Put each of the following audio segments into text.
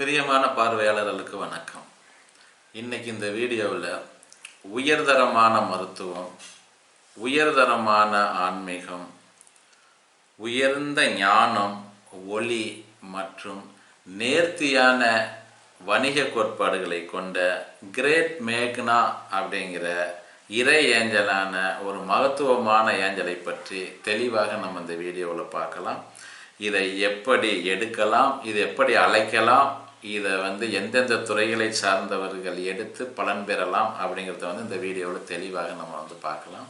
பிரியமான பார்வையாளர்களுக்கு வணக்கம். இன்னைக்கு இந்த வீடியோவில் உயர்தரமான மருத்துவம் உயர்தரமான ஆன்மீகம் உயர்ந்த ஞானம் ஒளி மற்றும் நேர்த்தியான வணிக கோட்பாடுகளை கொண்ட கிரேட் மேக்னா அப்படிங்கிற இறை ஏஞ்சலான ஒரு மகத்துவமான ஏஞ்சலை பற்றி தெளிவாக நம்ம இந்த வீடியோவில் பார்க்கலாம். இதை எப்படி எடுக்கலாம் இது எப்படி அழைக்கலாம் இதை வந்து எந்தெந்த துறைகளை சார்ந்தவர்கள் எடுத்து பலன் பெறலாம் அப்படிங்கிறத வந்து இந்த வீடியோவில் தெளிவாக நம்ம வந்து பார்க்கலாம்.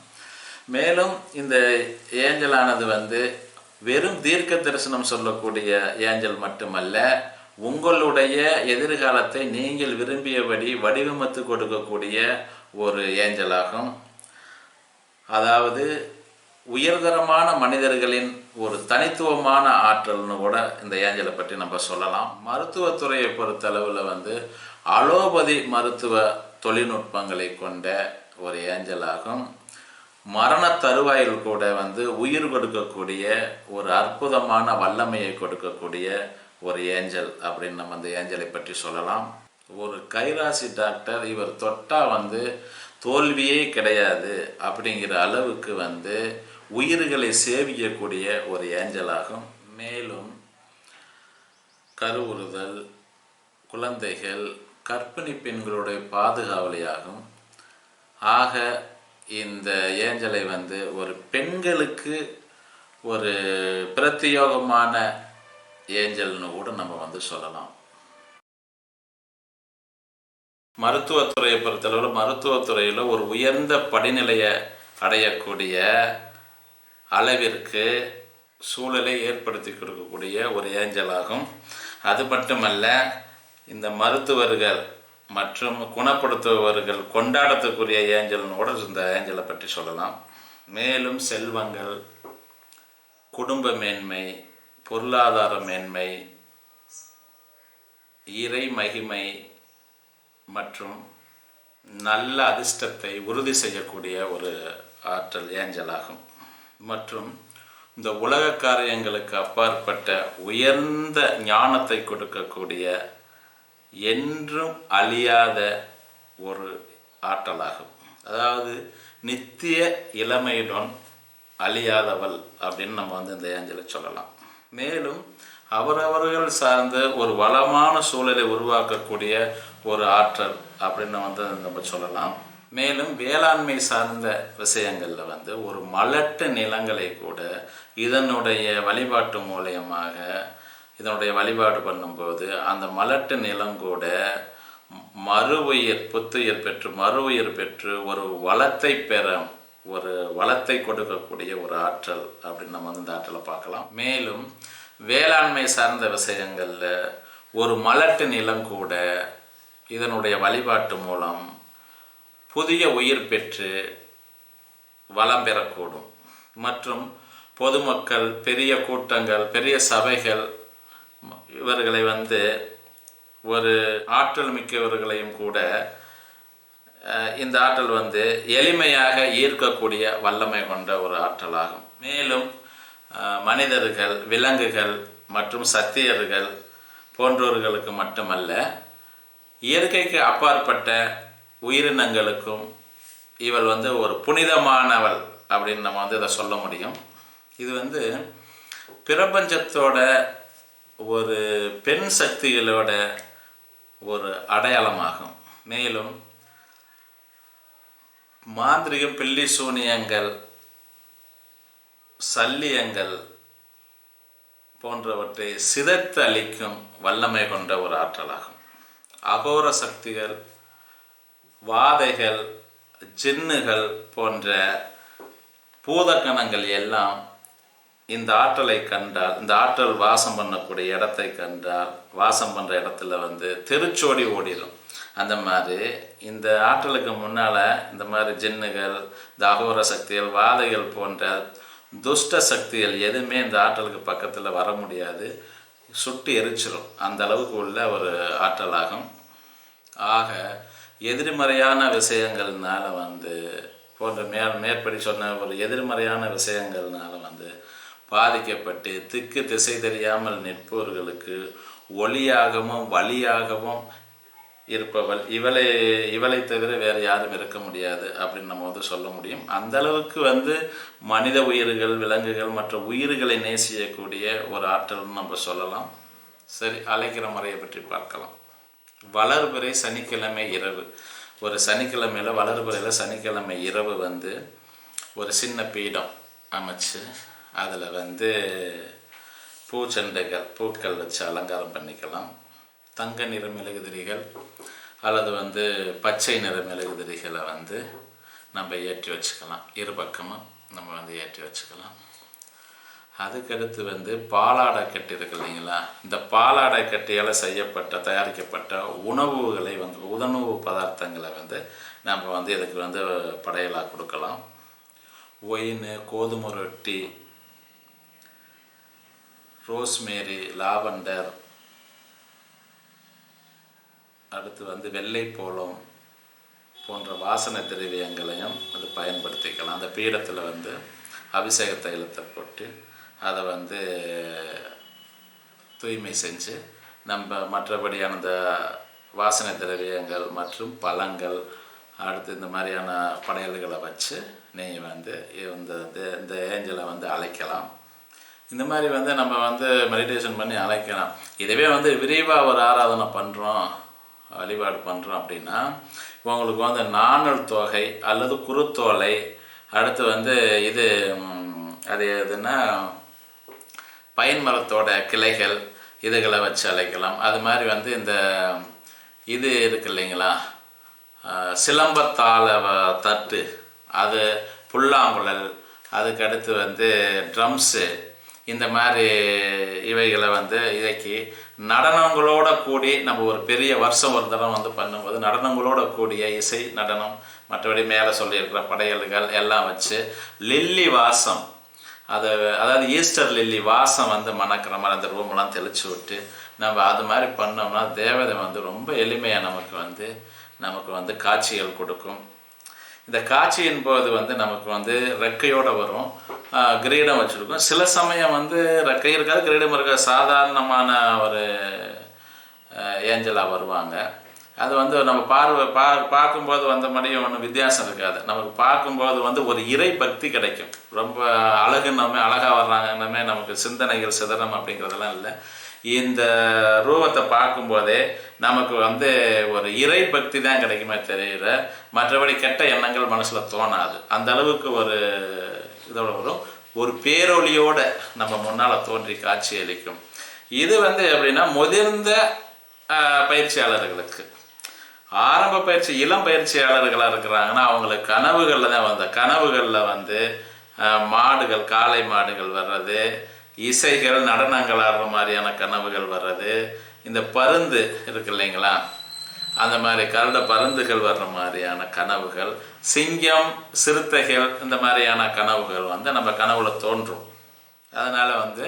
மேலும் இந்த ஏஞ்சலானது வந்து வெறும் தீர்க்க தரிசனம் சொல்லக்கூடிய ஏஞ்சல் மட்டுமல்ல உங்களுடைய எதிர்காலத்தை நீங்கள் விரும்பியபடி வடிவமைத்து கொடுக்கக்கூடிய ஒரு ஏஞ்சலாகும். அதாவது உயர்தரமான மனிதர்களின் ஒரு தனித்துவமான ஆற்றல்னு கூட இந்த ஏஞ்சலை பற்றி நம்ம சொல்லலாம். மருத்துவத்துறையை பொறுத்தளவில் வந்து அலோபதி மருத்துவ தொழில்நுட்பங்களை கொண்ட ஒரு ஏஞ்சலாகும். மரண தருவாயில் கூட வந்து உயிர் கொடுக்கக்கூடிய ஒரு அற்புதமான வல்லமையை கொடுக்கக்கூடிய ஒரு ஏஞ்சல் அப்படின்னு நம்ம அந்த ஏஞ்சலை பற்றி சொல்லலாம். ஒரு கைராசி டாக்டர் இவர் தொட்டா வந்து தோல்வியே கிடையாது அப்படிங்கிற அளவுக்கு வந்து உயிர்களை சேவிக்கக்கூடிய ஒரு ஏஞ்சலாகும். மேலும் கருவுறுதல் குழந்தைகள் கற்பிணி பெண்களுடைய பாதுகாவலியாகும். ஆக இந்த ஏஞ்சலை வந்து ஒரு பெண்களுக்கு ஒரு பிரத்யோகமான ஏஞ்சல்னு கூட நம்ம வந்து சொல்லலாம். மருத்துவத்துறையை பொறுத்தளவில் மருத்துவத்துறையில் ஒரு உயர்ந்த படிநிலையை அடையக்கூடிய அளவிற்கு சூழலை ஏற்படுத்தி கொடுக்கக்கூடிய ஒரு ஏஞ்சலாகும். அது மட்டுமல்ல இந்த மருத்துவர்கள் மற்றும் குணப்படுத்துபவர்கள் கொண்டாடத்துக்குரிய ஏஞ்சல்னு கூட இந்த ஏஞ்சலை பற்றி சொல்லலாம். மேலும் செல்வங்கள் குடும்ப மேன்மை பொருளாதார மேன்மை இறை மகிமை மற்றும் நல்ல அதிர்ஷ்டத்தை உறுதி செய்யக்கூடிய ஒரு ஆற்றல் ஏஞ்சலாகும். மற்றும் இந்த உலக காரியங்களுக்கு அப்பாற்பட்ட உயர்ந்த ஞானத்தை கொடுக்கக்கூடிய என்றும் அழியாத ஒரு ஆற்றலாகும். அதாவது நித்திய இளமையுடன் அழியாதவள் அப்படின்னு நம்ம வந்து இந்த ஏஞ்சலை சொல்லலாம். மேலும் அவரவர்கள் சார்ந்த ஒரு வளமான சூழலை உருவாக்கக்கூடிய ஒரு ஆற்றல் அப்படின்னு வந்து நம்ம சொல்லலாம். மேலும் வேளாண்மை சார்ந்த விஷயங்களில் வந்து ஒரு மலட்டு நிலங்களை கூட இதனுடைய வழிபாட்டு மூலியமாக இதனுடைய வழிபாடு பண்ணும்போது அந்த மலட்டு நிலம் கூட மறு உயிர் புத்துயிர் பெற்று மறு உயிர் பெற்று ஒரு வளத்தை பெற ஒரு வளத்தை கொடுக்கக்கூடிய ஒரு ஆற்றல் அப்படின்னு நம்ம வந்து இந்த ஆற்றலை பார்க்கலாம். மேலும் வேளாண்மை சார்ந்த விஷயங்களில் ஒரு மலட்டு நிலம் கூட இதனுடைய வழிபாட்டு மூலம் புதிய உயிர் பெற்று வளம் பெறக்கூடும். மற்றும் பொதுமக்கள் பெரிய கூட்டங்கள் பெரிய சபைகள் இவர்களை வந்து ஒரு ஆற்றல் மிக்கவர்களையும் கூட இந்த ஆற்றல் வந்து எளிமையாக ஈர்க்கக்கூடிய வல்லமை கொண்ட ஒரு ஆற்றலாகும். மேலும் மனிதர்கள் விலங்குகள் மற்றும் சத்தியர்கள் போன்றவர்களுக்கு மட்டுமல்ல இயற்கைக்கு அப்பாற்பட்ட உயிரினங்களுக்கும் இவள் வந்து ஒரு புனிதமானவள் அப்படின்னு நம்ம வந்து இதை சொல்ல முடியும். இது வந்து பிரபஞ்சத்தோட ஒரு பெண் சக்திகளோட ஒரு அடையாளமாகும். மேலும் மாந்திரிக பில்லி சூனியங்கள் சல்லியங்கள் போன்றவற்றை சிதைத்து அளிக்கும் வல்லமை கொண்ட ஒரு ஆற்றலாகும். அகோர சக்திகள் வாதைகள் ஜின்னுகள் போன்ற பூதக்கணங்கள் எல்லாம் இந்த ஆற்றலை கண்டால் இந்த ஆற்றல் வாசம் பண்ணக்கூடிய இடத்தை கண்டால் வாசம் பண்ணுற இடத்துல வந்து திருச்சோடி ஓடிடும் அந்த மாதிரி இந்த ஆற்றலுக்கு முன்னால் இந்த மாதிரி ஜின்னுகள் இந்த அகோர சக்திகள் வாதைகள் போன்ற துஷ்ட சக்திகள் எதுவுமே இந்த ஆற்றலுக்கு பக்கத்தில் வர முடியாது. சுட்டு எரிச்சிடும் அந்த அளவுக்கு உள்ள ஒரு ஆற்றலாகும். ஆக எதிர்மறையான விஷயங்கள்னால வந்து போன்ற மே மேற்படி சொன்ன ஒரு எதிர்மறையான விஷயங்கள்னால வந்து பாதிக்கப்பட்டு திக்கு திசை தெரியாமல் நிற்பவர்களுக்கு ஒளியாகவும் வழியாகவும் இருப்பவள் இவளை இவளை தவிர வேறு யாரும் இருக்க முடியாது அப்படின்னு நம்ம வந்து சொல்ல முடியும். அந்த அளவுக்கு வந்து மனித உயிர்கள் விலங்குகள் மற்ற உயிர்களை நேசிக்கக்கூடிய ஒரு ஆற்றல்னு நம்ம சொல்லலாம். சரி அழைக்கிற முறையை பற்றி பார்க்கலாம். வளர்பிறை சனிக்கிழமை இரவு. ஒரு சனிக்கிழமையில் வளர்பிறையில் சனிக்கிழமை இரவு வந்து ஒரு சின்ன பீடம் அமைச்சு அதில் வந்து பூச்செண்டுகள் பூக்கள் வச்சு அலங்காரம் பண்ணிக்கலாம். தங்க நிற மெழுகுதிரிகள் அல்லது வந்து பச்சை நிற மெழுகுதிரிகளை வந்து நம்ம ஏற்றி வச்சுக்கலாம். இரு பக்கமும் நம்ம வந்து ஏற்றி வச்சுக்கலாம். அதுக்கடுத்து வந்து பாலாடை கட்டு இருக்கு இல்லைங்களா? இந்த பாலாடை கட்டியால் செய்யப்பட்ட தயாரிக்கப்பட்ட உணவுகளை வந்து உணவு பதார்த்தங்களை வந்து நம்ம வந்து இதுக்கு வந்து படையலாக கொடுக்கலாம். ஒயின் கோதுமை ரொட்டி ரோஸ்மேரி லாவண்டர் அடுத்து வந்து வெள்ளை போலம் போன்ற வாசனை திரவியங்களையும் அது பயன்படுத்திக்கலாம். அந்த பீடத்தில் வந்து அபிஷேக தைலத்தை போட்டு அதை வந்து தூய்மை செஞ்சு நம்ம மற்றபடியான இந்த வாசனை திரவியங்கள் மற்றும் பழங்கள் அடுத்து இந்த மாதிரியான படையல்களை வச்சு நீங்கள் வந்து இந்த இந்த- இந்த ஏஞ்சலை வந்து அழைக்கலாம். இந்த மாதிரி வந்து நம்ம வந்து மெடிடேஷன் பண்ணி அழைக்கலாம். இதுவே வந்து விரிவாக ஒரு ஆராதனை பண்ணுறோம் வழிபாடு பண்ணுறோம் அப்படின்னா உங்களுக்கு வந்து நாணல் தொகை அல்லது குருத்தோலை அடுத்து வந்து இது அது எதுன்னா பயன் மரத்தோட கிளைகள் இதுகளை வச்சு அழைக்கலாம். அது மாதிரி வந்து இந்த இது இருக்கு இல்லைங்களா? சிலம்பத்தாழ தட்டு அது புல்லாங்குழல் அதுக்கடுத்து வந்து ட்ரம்ஸு இந்த மாதிரி இவைகளை வந்து இதைக்கு நடனங்களோட கூடி நம்ம ஒரு பெரிய வருஷம் ஒரு தடவை வந்து பண்ணும்போது நடனங்களோட கூடிய இசை நடனம் மற்றபடி மேலே சொல்லியிருக்கிற படையல்கள் எல்லாம் வச்சு லில்லி வாசம் அதை அதாவது ஈஸ்டர் லில்லி வாசம் வந்து மணக்கிற மாதிரி அந்த ரூம்லாம் தெளிச்சு விட்டு நம்ம அது மாதிரி பண்ணோம்னா தேவதை வந்து ரொம்ப எளிமையாக நமக்கு வந்து நமக்கு வந்து காட்சிகள் கொடுக்கும். இந்த காட்சியின் போது வந்து நமக்கு வந்து ரெக்கையோடு வரும். கிரீடம் வச்சுருக்கும். சில சமயம் வந்து ரெக்கை இருக்காது கிரீடம் இருக்காது. சாதாரணமான ஒரு ஏஞ்சலாக வருவாங்க. அது வந்து நம்ம பார்வை பா பார்க்கும்போது வந்த மாதிரியும் ஒன்றும் வித்தியாசம் இருக்காது. நமக்கு பார்க்கும்போது வந்து ஒரு இறை பக்தி கிடைக்கும். ரொம்ப அழகு நம்ம அழகாக வர்றாங்கன்னமே நமக்கு சிந்தனைகள் சிதறம் அப்படிங்கிறதெல்லாம் இல்லை. இந்த ரூபத்தை பார்க்கும்போதே நமக்கு வந்து ஒரு இறை பக்தி தான் கிடைக்குமே தெரியல மற்றபடி கெட்ட எண்ணங்கள் மனசில் தோணாது. அந்த அளவுக்கு ஒரு இதோட வரும். ஒரு பேரொழியோடு நம்ம முன்னால் தோன்றி காட்சி அளிக்கும். இது வந்து எப்படின்னா முதிர்ந்த பயிற்சியாளர்களுக்கு. ஆரம்ப பயிற்சி இளம் பயிற்சியாளர்களாக இருக்கிறாங்கன்னா அவங்களுக்கு கனவுகளில் தான் வந்த கனவுகளில் வந்து மாடுகள் காளை மாடுகள் வர்றது இசைகள் நடனங்கள் ஆடுற மாதிரியான கனவுகள் வர்றது இந்த பருந்து இருக்கு இல்லைங்களா? அந்த மாதிரி கருட பருந்துகள் வர்ற மாதிரியான கனவுகள் சிங்கம் சிறுத்தைகள் இந்த மாதிரியான கனவுகள் வந்து நம்ம கனவுல தோன்றும். அதனால வந்து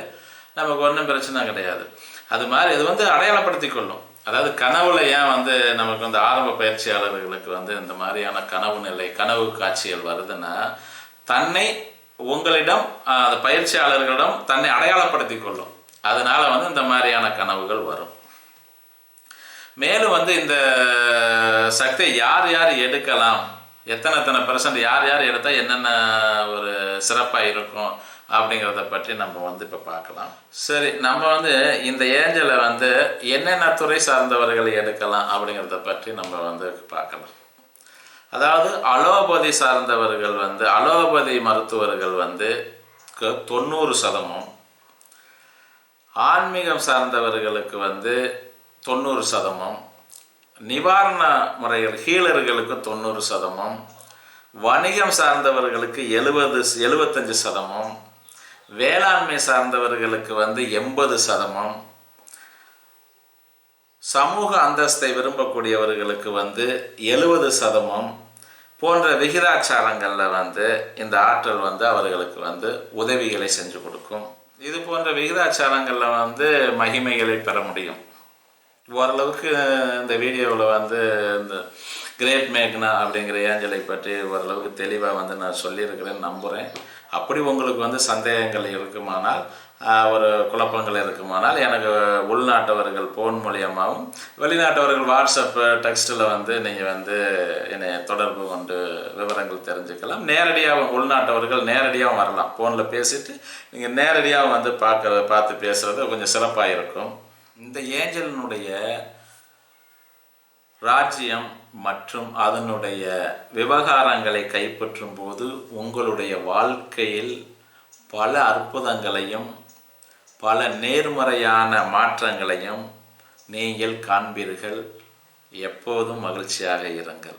நமக்கு ஒன்றும் பிரச்சனை கிடையாது. அது மாதிரி இது வந்து அடையாளப்படுத்தி கொள்ளும். அதாவது கனவுல ஏன் வந்து நமக்கு வந்து ஆரம்ப பயிற்சியாளர்களுக்கு வந்து இந்த மாதிரியான கனவு நிலை கனவு காட்சிகள் வருதுன்னா தன்னை உங்களிடம் ஆஹ், அந்த பயிற்சியாளர்களிடம் தன்னை அடையாளப்படுத்தி கொள்ளும். அதனால வந்து இந்த மாதிரியான கனவுகள் வரும். மேலும் வந்து இந்த சக்தியை யார் யார் எடுக்கலாம்? எத்தனை எத்தனை பெர்சன்ட் யார் யார் எடுத்தால் என்னென்ன ஒரு சிறப்பாக இருக்கும்? அப்படிங்கிறத பற்றி நம்ம வந்து இப்போ பார்க்கலாம். சரி நம்ம வந்து இந்த ஏஞ்சலை வந்து என்னென்ன துறை சார்ந்தவர்களை எடுக்கலாம் அப்படிங்கிறத பற்றி நம்ம வந்து பார்க்கலாம். அதாவது அலோபதி சார்ந்தவர்கள் வந்து அலோபதி மருத்துவர்கள் வந்து தொண்ணூறு சதமும். ஆன்மீகம் சார்ந்தவர்களுக்கு வந்து தொண்ணூறு சதமும். நிவாரண முறைகள் ஹீலர்களுக்கு தொண்ணூறு சதமும். வணிகம் சார்ந்தவர்களுக்கு எழுபது எழுபத்தஞ்சு சதமும். வேளாண்மை சார்ந்தவர்களுக்கு வந்து எண்பது சதமம். சமூக அந்தஸ்தை விரும்பக்கூடியவர்களுக்கு வந்து எழுபது சதமம். போன்ற விகிதாச்சாரங்களில் வந்து இந்த ஆற்றல் வந்து அவர்களுக்கு வந்து உதவிகளை செஞ்சு கொடுக்கும். இது போன்ற விகிதாச்சாரங்களில் வந்து மகிமைகளை பெற முடியும். ஓரளவுக்கு இந்த வீடியோவில் வந்து இந்த கிரேட் மேக்னா அப்படிங்கிற ஏஞ்சலை பற்றி ஓரளவுக்கு தெளிவாக வந்து நான் சொல்லியிருக்கிறேன்னு நம்புகிறேன் அப்படி உங்களுக்கு வந்து சந்தேகங்கள் இருக்குமானால் ஒரு குழப்பங்கள் இருக்குமானால் எனக்கு உள்நாட்டவர்கள் ஃபோன் மூலியமாகவும் வெளிநாட்டவர்கள் வாட்ஸ்அப் டெக்ஸ்ட்டில் வந்து நீங்கள் வந்து என்னை தொடர்பு கொண்டு விவரங்கள் தெரிஞ்சுக்கலாம். நேரடியாக உள்நாட்டவர்கள் நேரடியாக வரலாம். ஃபோனில் பேசிட்டு நீங்கள் நேரடியாக வந்து பார்க்க பார்த்து பேசுகிறது கொஞ்சம் சிறப்பாக இருக்கும் இந்த ஏஞ்சலினுடைய ராஜ்யம் மற்றும் அதனுடைய விவகாரங்களை கைப்பற்றும் போது உங்களுடைய வாழ்க்கையில் பல அற்புதங்களையும் பல நேர்மறையான மாற்றங்களையும் நீங்கள் காண்பீர்கள். எப்போதும் மகிழ்ச்சியாக இருங்கள்.